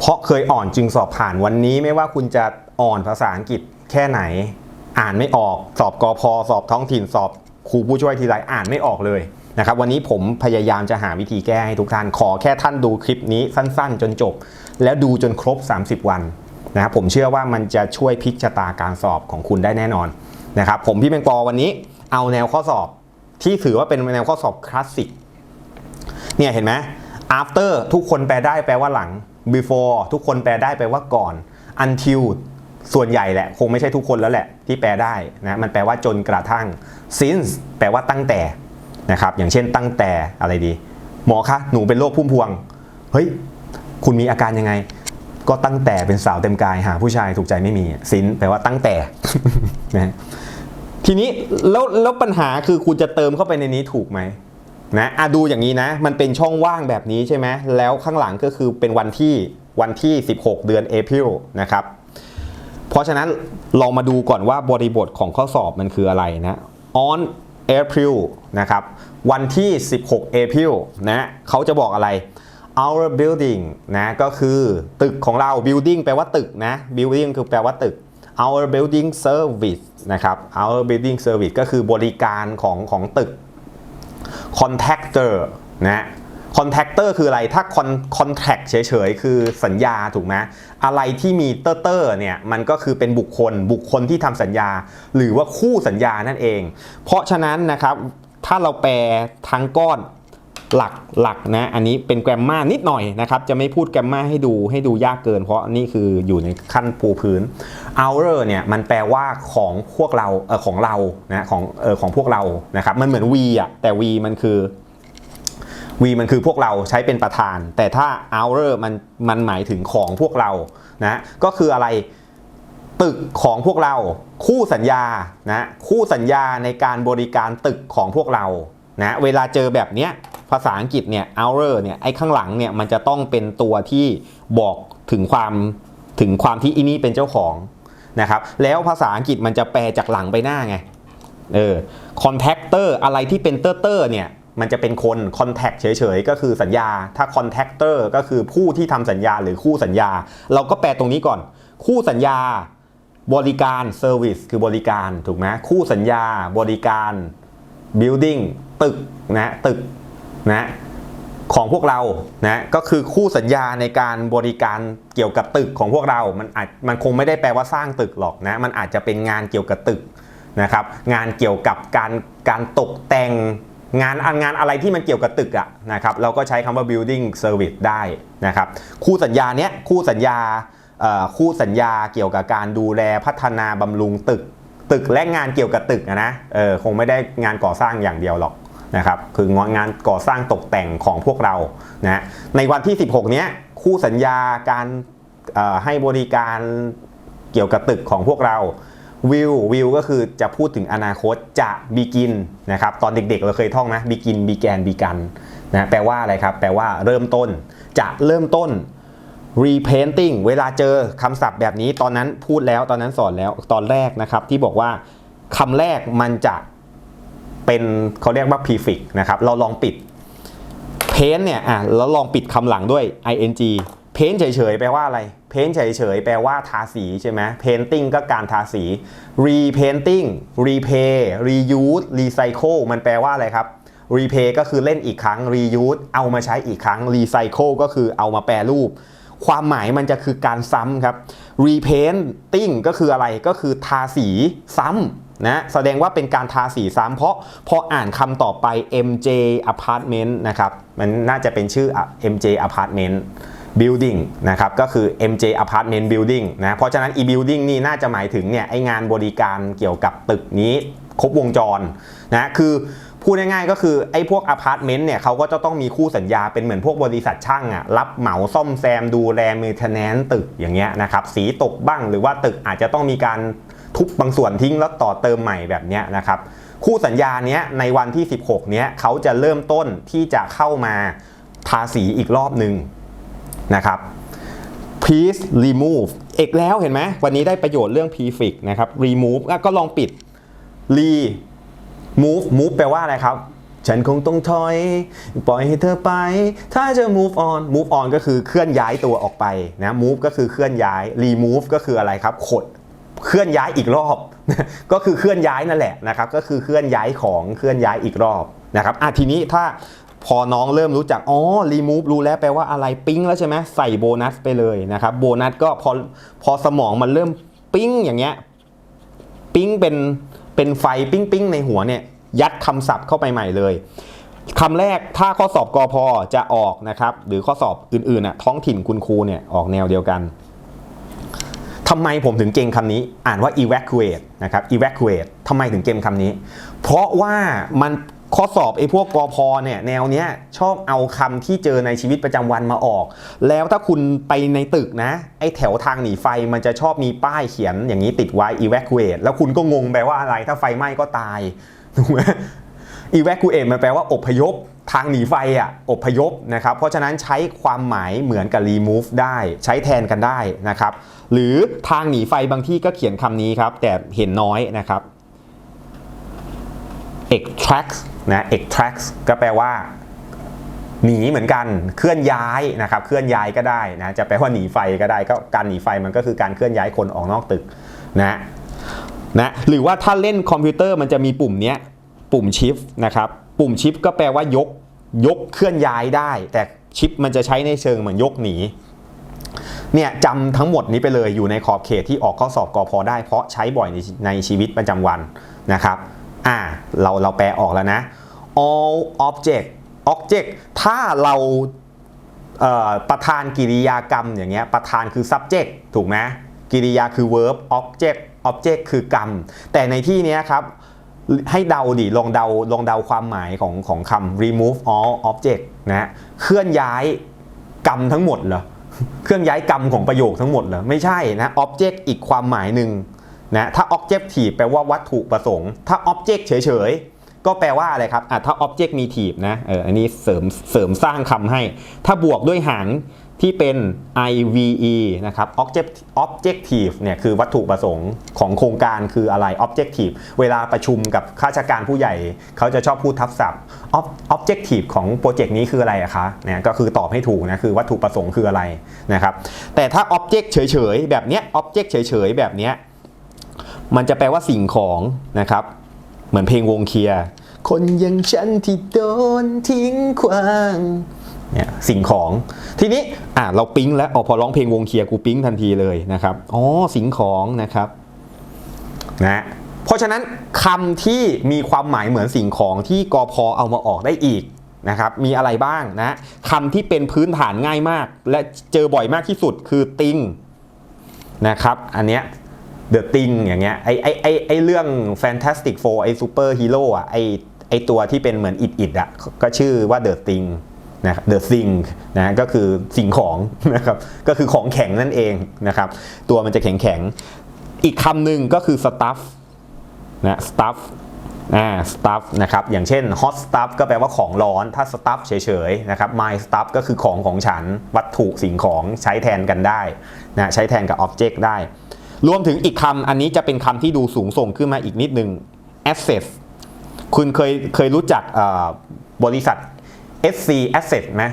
เพราะเคยอ่อนจึงสอบผ่านวันนี้ไม่ว่าคุณจะอ่อนภาษาอังกฤษแค่ไหน อ่านไม่ออกสอบกอพอสอบท้องถิ่นสอบครูผู้ช่วยทีไรอ่านไม่ออกเลยนะครับวันนี้ผมพยายามจะหาวิธีแก้ให้ทุกท่าน ขอแค่ท่านดูคลิปนี้สั้นๆ จนจบ แล้วดูจนครบ 30 วันนะครับผมเชื่อว่ามันจะช่วยพลิกชะตาการสอบของคุณได้แน่นอนนะครับผมพี่เมงปอวันนี้เอาแนวข้อสอบที่ถือว่าเป็นแนวข้อสอบคลาสสิกเนี่ยเห็นไหม after ทุกคนแปลได้แปลว่าหลัง before ทุกคนแปลได้แปว่าก่อน until ส่วนใหญ่แหละ คงไม่ใช่ทุกคนแล้วแหละ ที่แปลได้นะมันแปลว่าจนกระทั่ง since แปลว่าตั้งแต่นะครับอย่างเช่นตั้งแต่อะไรดี หมอคะหนูเป็นโรคพุ่มพวง เฮ้ย คุณมีอาการยังไง ก็ตั้งแต่เป็นสาวเต็มกายหาผู้ชายถูกใจไม่มีสินแปลว่าตั้งแต่นะทีนี้แล้วแล้วปัญหาคือคุณจะเติมเข้าไปในนี้ถูกไหม นะอะดูอย่างนี้นะ มันเป็นช่องว่างแบบนี้ใช่ไหมแล้วข้างหลังก็คือเป็นวันที่วันที่ 16 เดือนเอพิลนะครับ เพราะฉะนั้นลองมาดูก่อนว่าบริบทของข้อสอบมันคืออะไรนะ on April นะครับ วันที่ 16 April นะเขาจะบอกอะไร our building นะก็คือตึกของเรา building แปลว่าตึกนะ building คือแปลว่าตึก our building service นะครับ our building service ก็คือบริการของของตึก contractor นะ contractor คืออะไรถ้า con- contract เฉยๆ คือสัญญาถูกไหมอะไรที่มีเตอร์เตอร์เนี่ยมันก็คือเป็นบุคคลบุคคลที่ทำสัญญา หรือว่าคู่สัญญานั่นเอง เพราะฉะนั้นนะครับ ถ้าเราแปลทั้งก้อน หลักหลักนะ อันนี้เป็นแกรมมานิดหน่อยนะครับ จะไม่พูดแกรมมาให้ดูให้ดูยากเกิน เพราะนี่คืออยู่ในขั้นปูพื้น our เนี่ยมันแปลว่าของพวกเราเออของเรานะของเออของพวกเรานะครับ มันเหมือน we อะแต่ we มันคือ V มันคือพวกเราใช้เป็นประธาน แต่ถ้า our มันมันหมายถึงของพวกเรานะก็คืออะไรตึกของพวกเราคู่สัญญานะคู่สัญญาในการบริการตึกของพวกเรานะเวลาเจอแบบเนี้ย ภาษาอังกฤษเนี่ย hour เนี่ยไอ้ข้างหลังเนี่ยมันจะต้องเป็นตัวที่บอกถึงความถึงความที่อีนี่เป็นเจ้าของนะครับแล้วภาษาอังกฤษมันจะแปลจากหลังไปหน้าไงเออ contactor อะไรที่เป็นเตอร์เตอร์เนี่ยมันจะเป็นคน contact เฉยๆ ก็คือสัญญา ถ้า contactor ก็คือผู้ที่ทำสัญญาหรือคู่สัญญา เราก็แปลตรงนี้ก่อน คู่สัญญาบริการ service คือบริการถูกไหมคู่สัญญาบริการ building ตึกนะตึก นะของพวกเรานะก็คือคู่สัญญาในการบริการเกี่ยวกับตึกของพวกเรามันอาจมันคงไม่ได้แปลว่าสร้างตึกหรอกนะมันอาจจะเป็นงานเกี่ยวกับตึกนะครับงานเกี่ยวกับการการตกแต่งงานงานอะไรที่มันเกี่ยวกับตึกอะนะครับเราก็ใช้คำว่า building service ได้นะครับคู่สัญญาเนี้ยคู่สัญญาคู่สัญญาเกี่ยวกับการดูแลพัฒนาบำรุงตึก ตึกและงานเกี่ยวกับตึกนะเออคงไม่ได้งานก่อสร้างอย่างเดียวหรอก นะครับคืองานก่อสร้างตกแต่งของพวกเรานะในวันที่ 16 เนี้ยคู่สัญญาการให้บริการเกี่ยวกับตึกของพวกเราวิววิวก็คือจะพูดถึงอนาคตจะบีกินนะครับตอนเด็กๆเราเคยท่องไหมบีกินบีแกนบีกันนะแปลว่าอะไรครับ แปลว่าเริ่มต้น จะเริ่มต้น repainting เวลาเจอคำศัพท์แบบนี้ตอนนั้นพูดแล้วตอนนั้นสอนแล้วตอนแรกนะครับที่บอกว่าคำแรกมันจะ เป็นเขาเรียกว่า prefix นะครับ เราลองปิด paint เนี่ยอะแล้วลองปิดคำหลังด้วย ing paint เฉยๆ แปลว่าอะไร paint เฉยๆ แปลว่าทาสีใช่ไหม painting ก็การทาสี repainting repay reuse recycle มันแปลว่าอะไรครับ repay ก็คือเล่นอีกครั้ง reuse เอามาใช้อีกครั้ง recycle ก็คือเอามาแปรรูป ความหมายมันจะคือการซ้ำครับ repainting ก็คืออะไรก็คือทาสีซ้ำ นะแสดงว่าเป็นการทาสีซ้ำเพราะพออ่านคำต่อไป MJ apartment นะครับมันน่าจะเป็นชื่อ MJ apartment building นะครับก็คือ MJ apartment building นะเพราะฉะนั้น e building นี่น่าจะหมายถึงเนี่ยไองานบริการเกี่ยวกับตึกนี้ครบวงจรนะคือพูดง่ายๆก็คือไอ้พวกอพาร์ตเมนต์เนี่ยเขาก็จะต้องมีคู่สัญญาเป็นเหมือนพวกบริษัทช่างอะรับเหมาซ่อมแซมดูแลเมนเทนแนนตึกอย่างเงี้ยนะครับสีตกบ้างหรือว่าตึกอาจจะต้องมีการ ทุบบางส่วนทิ้งแล้วต่อเติมใหม่แบบนี้นะครับ คู่สัญญาเนี้ยในวันที่ 16 เนี้ยเขาจะเริ่มต้นที่จะเข้ามาทาสีอีกรอบหนึ่งนะครับ please remove เอกแล้วเห็นไหมวันนี้ได้ประโยชน์เรื่อง prefix นะครับ remove ก็ลองปิด re move move แปลว่าอะไรครับ ฉันคงต้องถอย ปล่อยให้เธอไป ถ้าจะ move on move on ก็คือเคลื่อนย้ายตัวออกไปนะ move ก็คือเคลื่อนย้าย remove ก็คืออะไรครับ ขด เคลื่อนย้ายอีกรอบ ก็คือเคลื่อนย้ายนั่นแหละนะครับ ก็คือเคลื่อนย้ายของเคลื่อนย้ายอีกรอบนะครับอะทีนี้ถ้าพอน้องเริ่มรู้จัก อ๋อ remove รู้แล้วแปลว่าอะไรปิ๊งแล้วใช่ไหมใส่โบนัสไปเลยนะครับ โบนัสก็พอพอสมองมันเริ่มปิ๊งอย่างเงี้ย ปิ๊งเป็นเป็นไฟปิ๊งปิ๊งในหัวเนี่ย ยัดคำศัพท์เข้าไปใหม่เลยคำแรกถ้าข้อสอบกอพอจะออกนะครับ หรือข้อสอบอื่นๆน่ะท้องถิ่นคุณครูเนี่ยออกแนวเดียวกัน ทำไมผมถึงเก่งคำนี้ อ่านว่า evacuate นะครับ evacuate ทำไมถึงเก่งคำนี้ เพราะว่ามันข้อสอบไอ้พวกกอพอเนี่ยแนวเนี้ยชอบเอาคำที่เจอในชีวิตประจำวันมาออก แล้วถ้าคุณไปในตึกนะ ไอ้แถวทางหนีไฟมันจะชอบมีป้ายเขียนอย่างนี้ติดไว้ evacuate แล้วคุณก็งงแปลว่าอะไรถ้าไฟไหม้ก็ตายถูกไหม evacuate มันแปลว่าอพยพทางหนีไฟอะอพยพนะครับ เพราะฉะนั้นใช้ความหมายเหมือนกับ remove ได้ใช้แทนกันได้นะครับ หรือทางหนีไฟบางที่ก็เขียนคำนี้ครับ แต่เห็นน้อยนะครับ extract นะ extract ก็แปลว่าหนีเหมือนกันเคลื่อนย้ายนะครับเคลื่อนย้ายก็ได้นะจะแปลว่าหนีไฟก็ได้ก็การหนีไฟมันก็คือการเคลื่อนย้ายคนออกนอกตึกนะนะหรือว่าถ้าเล่นคอมพิวเตอร์มันจะมีปุ่มเนี้ย ปุ่มชิฟนะครับปุ่มชิฟก็แปลว่ายกยกเคลื่อนย้ายได้ แต่ชิปมันจะใช้ในเชิงเหมือนยกหนีเนี่ยจำทั้งหมดนี้ไปเลยอยู่ในขอบเขตที่ออกข้อสอบกอพอได้เพราะใช้บ่อยในในชีวิตประจำวันนะครับอ่าเราเราแปลออกแล้วนะ all object object ถ้าเราเประธานกิริยากรรมอย่างเงี้ยประธานคือ subject ถูกไหมกิริยาคือ verb object object คือกรรม แต่ในที่นี้ครับ ให้เดาดิลองเดาลองเดาความหมายของของคำ remove all object นะเคลื่อนย้ายกรรมทั้งหมดเหรอเคลื่อนย้ายกรรมของประโยคทั้งหมดเหรอไม่ใช่นะ object อีกความหมายหนึ่งนะถ้า objective แปลว่าวัตถุประสงค์ ถ้า object เฉยๆ ก็แปลว่าอะไรครับอะถ้า object มี tive นะเอออันนี้เสริมเสริมสร้างคำให้ ถ้าบวกด้วยหาร ที่เป็น IVE นะครับ object objective เนี่ยคือวัตถุประสงค์ของโครงการคืออะไร objective เวลาประชุมกับข้าราชการผู้ใหญ่ เขาจะชอบพูดทับศัพท์ Objective ของโปรเจกต์นี้คืออะไรอะคะเนี่ยก็คือตอบให้ถูกนะคือวัตถุประสงค์คืออะไรนะครับแต่ถ้า object เฉยๆ แบบเนี้ย object เฉยๆ แบบเนี้ยมันจะแปลว่าสิ่งของนะครับ เหมือนเพลงวงเคลียร์คนอยังฉันที่โดนทิ้งขว้าง เนี่ยสิ่งของทีนี้อะเราปิ๊งแล้วออพอร้องเพลงวงเคลียร์กูปิ๊งทันทีเลยนะครับอ๋อสิ่งของนะครับนะเพราะฉะนั้นคำที่มีความหมายเหมือนสิ่งของที่กอพอเอามาออกได้อีกนะครับมีอะไรบ้างนะคำที่เป็นพื้นฐานง่ายมาก และเจอบ่อยมากที่สุดคือติงนะครับอันเนี้ย The Thing อย่างเงี้ยไอไอไอไอเรื่อง Fantastic Four ไอซูเปอร์ฮีโร่อะไอไอตัวที่เป็นเหมือนอิดอิดอะก็ชื่อว่า The Thing นะครับ The Thing นะก็คือสิ่งของนะครับก็คือของแข็งนั่นเองนะครับ ตัวมันจะแข็งแข็งอีกคำหนึ่งก็คือ stuff นะ stuff อ่า stuff นะครับ อย่างเช่น hot stuff ก็แปลว่าของร้อน ถ้า stuff เฉยๆ นะครับ my stuff ก็คือของของฉัน วัตถุสิ่งของใช้แทนกันได้นะใช้แทนกับ object ได้ รวมถึงอีกคำอันนี้จะเป็นคำที่ดูสูงส่งขึ้นมาอีกนิดนึง asset คุณเคยเคยรู้จักบริษัท SC Asset ไหม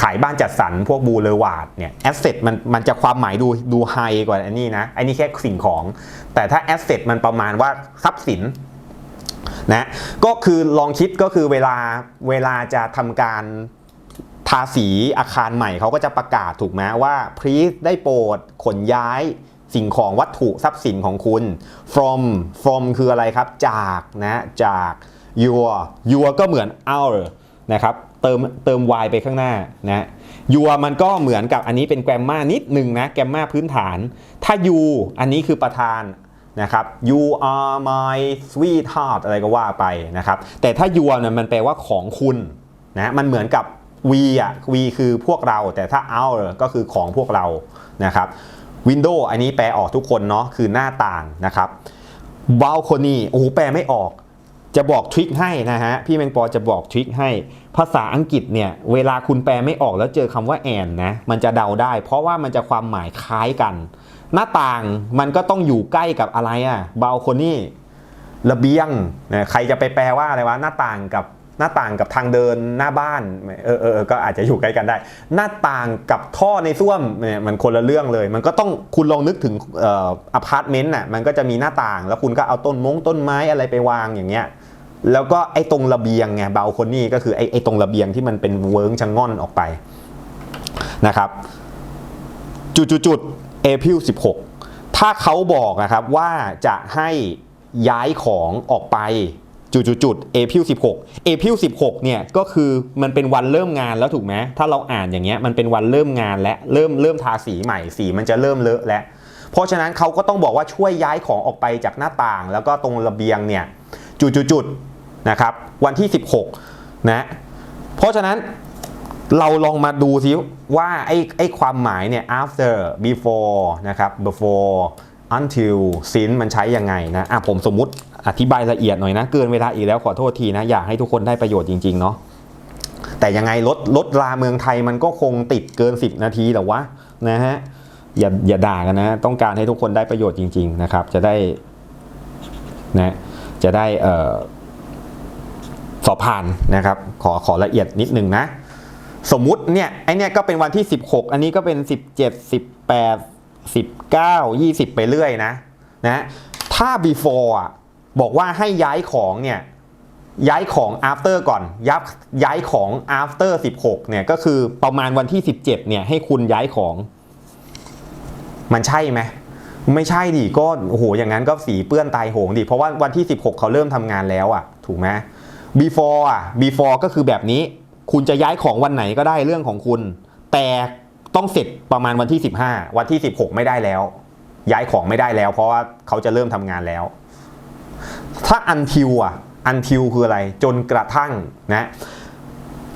ขายบ้านจัดสรรพวกบูเลวาร์ดเนี่ย asset มันมันจะความหมายดูดูไฮกว่าอันนี้นะอันนี้แค่สิ่งของ แต่ถ้า asset มันประมาณว่าทรัพย์สินนะก็คือลองคิดก็คือเวลาเวลาจะทำการทาสีอาคารใหม่เขาก็จะประกาศถูกไหมว่าพรีสได้โปรดขนย้ายสิ่งของวัตถุทรัพย์สินของคุณ from from คืออะไรครับจากนะจาก your your ก็เหมือน our นะครับเติมเติม y ไปข้างหน้านะ your มันก็เหมือนกับอันนี้เป็นแกรมมานิดหนึ่งนะแกรมมาพื้นฐาน ถ้า you อันนี้คือประธานนะครับ you are my sweetheart อะไรก็ว่าไปนะครับ แต่ถ้า you เนี่ยมันแปลว่าของคุณนะมันเหมือนกับ we อะ we คือพวกเรา แต่ถ้า our ก็คือของพวกเรานะครับ window อันนี้แปลออกทุกคนเนาะคือหน้าต่างนะครับ balcony โอ้โหแปลไม่ออก จะบอกทริคให้นะฮะพี่แมงปอจะบอกทริคให้ ภาษาอังกฤษเนี่ยเวลาคุณแปลไม่ออกแล้วเจอคำว่าแอนนะมันจะเดาได้ เพราะว่ามันจะความหมายคล้ายกัน หน้าต่างมันก็ต้องอยู่ใกล้กับอะไรอะบาลโคนี่ระเบียงนะใครจะไปแปลว่าอะไรวะหน้าต่างกับหน้าต่างกับทางเดินหน้าบ้านเออเออก็อาจจะอยู่ใกล้กันได้ หน้าต่างกับท่อในส้วมเนี่ยมันคนละเรื่องเลย มันก็ต้องคุณลองนึกถึงอออพาร์ตเมนต์น่ะมันก็จะมีหน้าต่าง แล้วคุณก็เอาต้นมงต้นไม้อะไรไปวางอย่างเงี้ย แล้วก็ไอ้ตรงระเบียงไงเบาคนนี่ก็คือไอ้ไอ้ตรงระเบียงที่มันเป็นเวิร์งชะง่อนออกไปนะครับ จุดจุดจุดเอพิล16ถ้าเขาบอกนะครับว่าจะให้ย้ายของออกไปจุดจุดจุดเอพิล16เอพิล16เนี่ยก็คือมันเป็นวันเริ่มงานแล้วถูกไหมถ้าเราอ่านอย่างเงี้ยมันเป็นวันเริ่มงานและเริ่มเริ่มทาสีใหม่สีมันจะเริ่มเลอะแล้วเพราะฉะนั้นเขาก็ต้องบอกว่าช่วยย้ายของออกไปจากหน้าต่าง แล้วก็ตรงระเบียงเนี่ยจุดจุดจุด นะครับวันที่ 16นะเพราะฉะนั้นเราลองมาดูซิว่าไอ้ไอ้ความหมายเนี่ย after before นะครับ before until since มันใช้ยังไงนะอะผมสมมุติอธิบายละเอียดหน่อยนะ เกินเวลาอีกแล้วขอโทษทีนะ อยากให้ทุกคนได้ประโยชน์จริง ๆ เนาะแต่ยังไงรถรถลาเมืองไทยมันก็คงติดเกิน 10 นาทีหรอวะนะฮะอย่าอย่าด่ากันนะ ต้องการให้ทุกคนได้ประโยชน์จริง ๆ นะครับ จะได้นะจะได้เอ่อ สอบผ่านนะครับ ขอขอละเอียดนิดนึงนะ สมมุติเนี่ยไอเนี่ยก็เป็นวันที่ 16 อันนี้ก็เป็น 17 18 19 20 ไปเรื่อยนะนะถ้า before อะบอกว่าให้ย้ายของเนี่ยย้ายของ after ก่อนยับย้ายของ after 16เนี่ยก็คือประมาณวันที่ 17เนี่ยให้คุณย้ายของ มันใช่ไหมไม่ใช่ดิก็โอ้โหอย่างนั้นก็สีเปื้อนตายโหงดิเพราะว่าวันที่ 16 เขาเริ่มทำงานแล้วอะ ถูกไหม before อะ before ก็คือแบบนี้ คุณจะย้ายของวันไหนก็ได้เรื่องของคุณ แต่ต้องเสร็จประมาณวันที่ 15 วันที่ 16 ไม่ได้แล้ว ย้ายของไม่ได้แล้ว เพราะว่าเขาจะเริ่มทำงานแล้ว ถ้า until อะ until คืออะไร จนกระทั่งนะ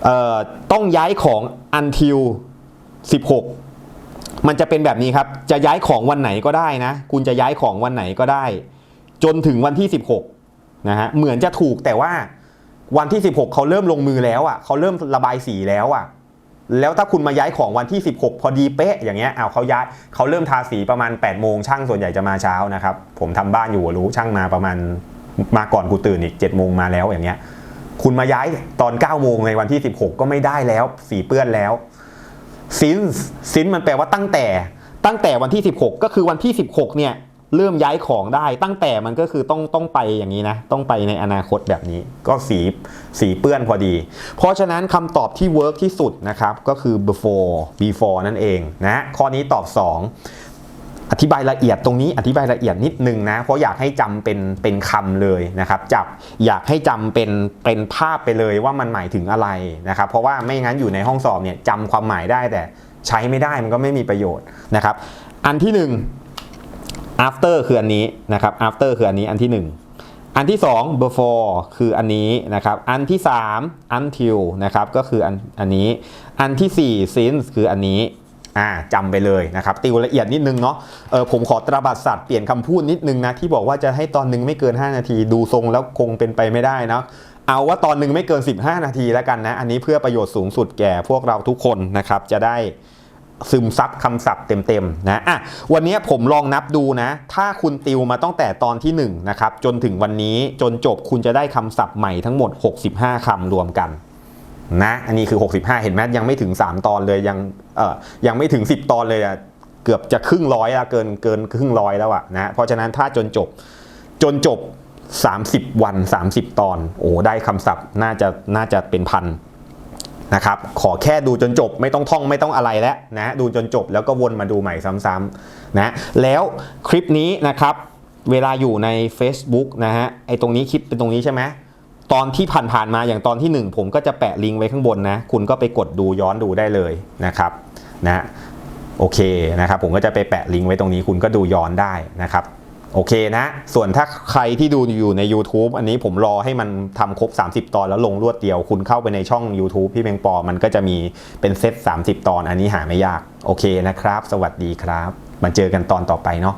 เอ่อต้องย้ายของ until 16 มันจะเป็นแบบนี้ครับ จะย้ายของวันไหนก็ได้นะ คุณจะย้ายของวันไหนก็ได้ จนถึงวันที่ 16นะฮะ เหมือนจะถูกแต่ว่า วันที่ 16 เขาเริ่มลงมือแล้วอะเขาเริ่มระบายสีแล้วอะ แล้วถ้าคุณมาย้ายของวันที่ 16 พอดีเป๊ะอย่างเงี้ยเอาเขาย้ายเขาเริ่มทาสีประมาณ8โมงช่างส่วนใหญ่จะมาเช้านะครับ ผมทำบ้านอยู่รู้ช่างมาประมาณมาก่อนกูตื่นอีก7โมงมาแล้วอย่างเงี้ย คุณมาย้ายตอน9โมงในวันที่ 16 ก็ไม่ได้แล้ว สีเปื้อนแล้ว since since มันแปลว่าตั้งแต่ตั้งแต่วันที่ 16 ก็คือวันที่ 16เนี่ย เริ่มย้ายของได้ตั้งแต่มันก็คือต้องต้องไปอย่างนี้นะ ต้องไปในอนาคตแบบนี้ ก็สีสีเปื้อนพอดี เพราะฉะนั้นคำตอบที่เวิร์กที่สุดนะครับ ก็คือ before before นั่นเองนะข้อนี้ตอบ 2อธิบายละเอียดตรงนี้อธิบายละเอียดนิดนึงนะ เพราะอยากให้จำเป็นเป็นคำเลยนะครับจับอยากให้จำเป็นเป็นภาพไปเลยว่ามันหมายถึงอะไรนะครับ เพราะว่าไม่งั้นอยู่ในห้องสอบเนี่ยจำความหมายได้แต่ใช้ไม่ได้มันก็ไม่มีประโยชน์นะครับ อันที่หนึ่ง after คืออันนี้นะครับ after คืออันนี้อันที่ 1 อันที่ 2 before คืออันนี้นะครับ อันที่ 3 until นะครับก็คืออันอันนี้ อันที่ 4 since คืออันนี้อ่าจำไปเลยนะครับติวละเอียดนิดนึงเนาะเออผมขอตราบัดสัตว์เปลี่ยนคำพูดนิดนึงนะ ที่บอกว่าจะให้ตอนนึงไม่เกิน 5 นาที ดูทรงแล้วคงเป็นไปไม่ได้นะเอาว่าตอนนึงไม่เกิน 15 นาทีแล้วกันนะ อันนี้เพื่อประโยชน์สูงสุดแก่พวกเราทุกคนนะครับ จะได้ ซึมซับคำศัพท์เต็มๆนะอะวันนี้ผมลองนับดูนะ ถ้าคุณติวมาตั้งแต่ตอนที่1นะครับจนถึงวันนี้จนจบคุณจะได้คำศัพท์ใหม่ทั้งหมด 65คำรวมกันนะอันนี้คือ 65 เห็นไหมยังไม่ถึง 3 ตอนเลยยังเออยังไม่ถึง 10 ตอนเลยอะเกือบจะครึ่งร้อยละเกินเกินครึ่งร้อยแล้วอะนะเพราะฉะนั้นถ้าจนจบจนจบ 30 วัน 30 ตอน โอ้ได้คำศัพท์น่าจะน่าจะเป็นพัน นะครับขอแค่ดูจนจบไม่ต้องท่องไม่ต้องอะไรแล้วนะดูจนจบแล้วก็วนมาดูใหม่ซ้ำๆนะแล้วคลิปนี้นะครับเวลาอยู่ใน Facebook นะฮะไอตรงนี้คลิปเป็นตรงนี้ใช่ไหมตอนที่ผ่านๆมาอย่างตอนที่ 1 ผมก็จะแปะลิงก์ไว้ข้างบนนะคุณก็ไปกดดูย้อนดูได้เลยนะครับนะโอเคนะครับผมก็จะไปแปะลิงก์ไว้ตรงนี้คุณก็ดูย้อนได้นะครับ โอเคนะ ส่วนถ้าใครที่ดูอยู่ใน YouTube อันนี้ผมรอให้มันทำครบ 30 ตอนแล้วลงรวดเดียว คุณเข้าไปในช่อง YouTube พี่เมงปอ มันก็จะมีเป็นเซต30 ตอน อันนี้หาไม่ยาก โอเคนะครับ สวัสดีครับ มาเจอกันตอนต่อไปเนาะ